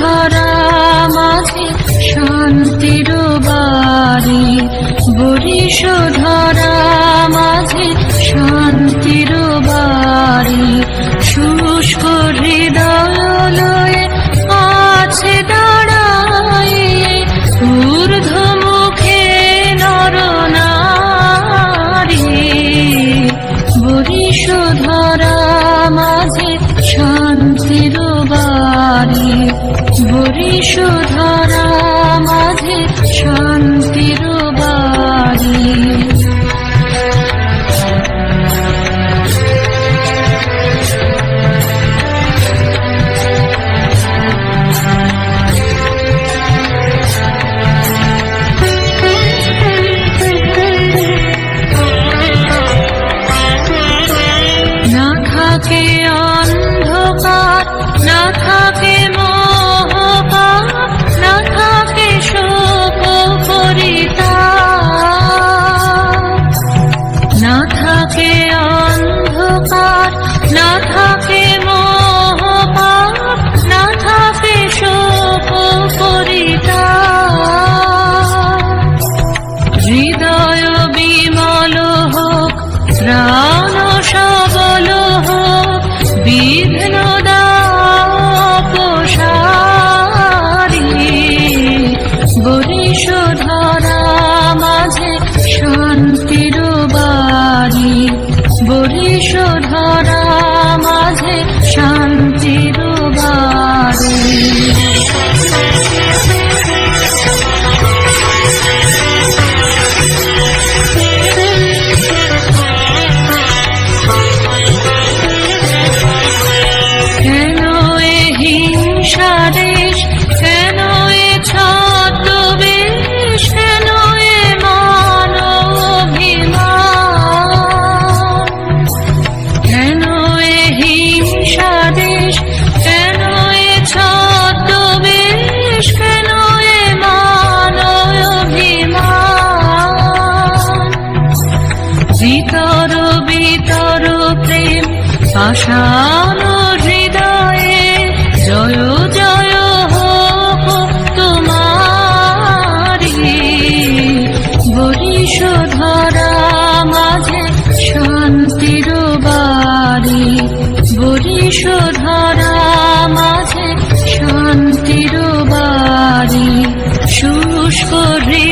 ধরা শান্তির বাড়ি। বরিশ ভরি সুধা रा তোর প্রেম পাষাণ হৃদয়ে, জয় জয় হোক তোমারি। বরিশ ধরা মাঝে শান্তির বাড়ি। বরিশ ধরা মাঝে শান্তির বাড়ি। শুষ্ক হৃদয়